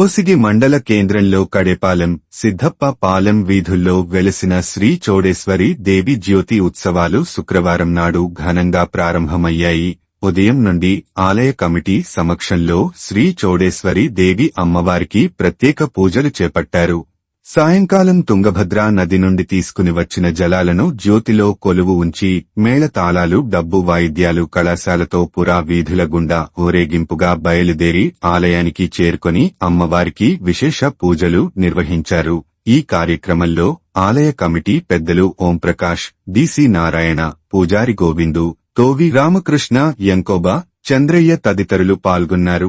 కోసిగి మండల కేంద్రంలో కడేపాలెం సిద్ధప్ప పాలెం వీధుల్లో వెలసిన శ్రీ చోడేశ్వరి దేవి జ్యోతి ఉత్సవాలు శుక్రవారం నాడు ఘనంగా ప్రారంభమయ్యాయి. ఉదయం నుండి ఆలయ కమిటీ సమక్షంలో శ్రీ చోడేశ్వరి దేవి అమ్మవారికి ప్రత్యేక పూజలు చేపట్టారు. సాయంకాలం తుంగభద్రా నది నుండి తీసుకుని వచ్చిన జలాలను జ్యోతిలో కొలువు ఉంచి మేళతాళాలు డబ్బు వాయిద్యాలు కళాశాలతో పురా వీధుల గుండా ఊరేగింపుగా బయలుదేరి ఆలయానికి చేరుకొని అమ్మవారికి విశేష పూజలు నిర్వహించారు. ఈ కార్యక్రమంలో ఆలయ కమిటీ పెద్దలు ఓంప్రకాష్ డిసి నారాయణ పూజారి గోవిందు తోవి రామకృష్ణ యంకోబా చంద్రయ్య తదితరులు పాల్గొన్నారు.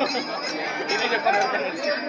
చెప్పండి